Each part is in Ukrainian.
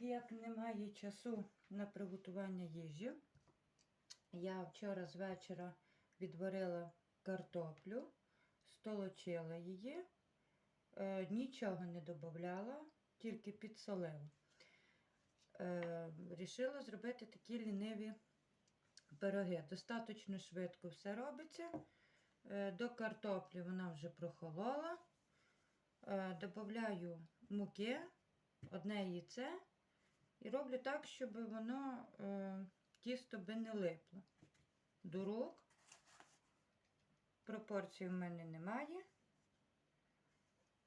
як немає часу на приготування їжі, я вчора з вечора відварила картоплю, столочила її, е, нічого не додавала, тільки підсолила. Е, Рішила зробити такі ліниві пироги. Достаточно швидко все робиться. Е, До картоплі вона вже прохолола. Е, Добавляю муки, одне яйце і роблю так, щоб воно е, тісто би не липло. До рук. Пропорцій в мене немає.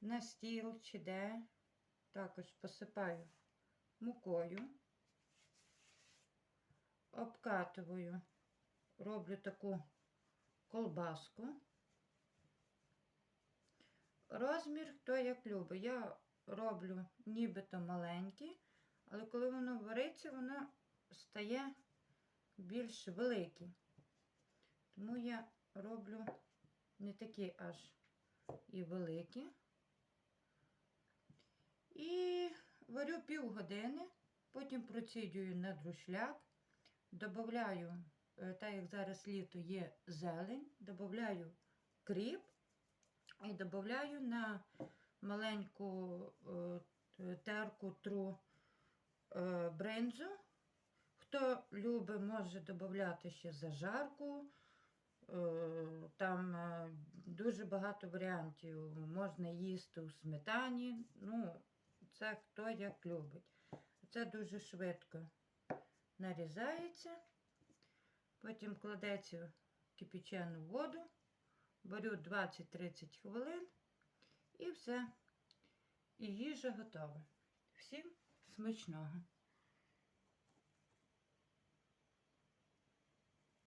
На стіл чи де. Також посипаю мукою, обкатую, роблю таку колбаску. Розмір хто як любить. Я роблю нібито маленький, але коли воно вариться, воно стає більш великий. Тому я роблю не такі аж і великі. І варю півгодини, потім процідюю на друшляк, додаю, е, так як зараз літо є зелень, додаю кріп і додаю на маленьку е, терку тру бринзу. Хто любить, може додати ще зажарку. Е, Там е, дуже багато варіантів. Можна їсти у сметані. Ну, це хто як любить. Це дуже швидко нарізається. Потім кладеться в кипячену воду. Варю 20-30 хвилин. І все. І їжа готова. Всім смачного!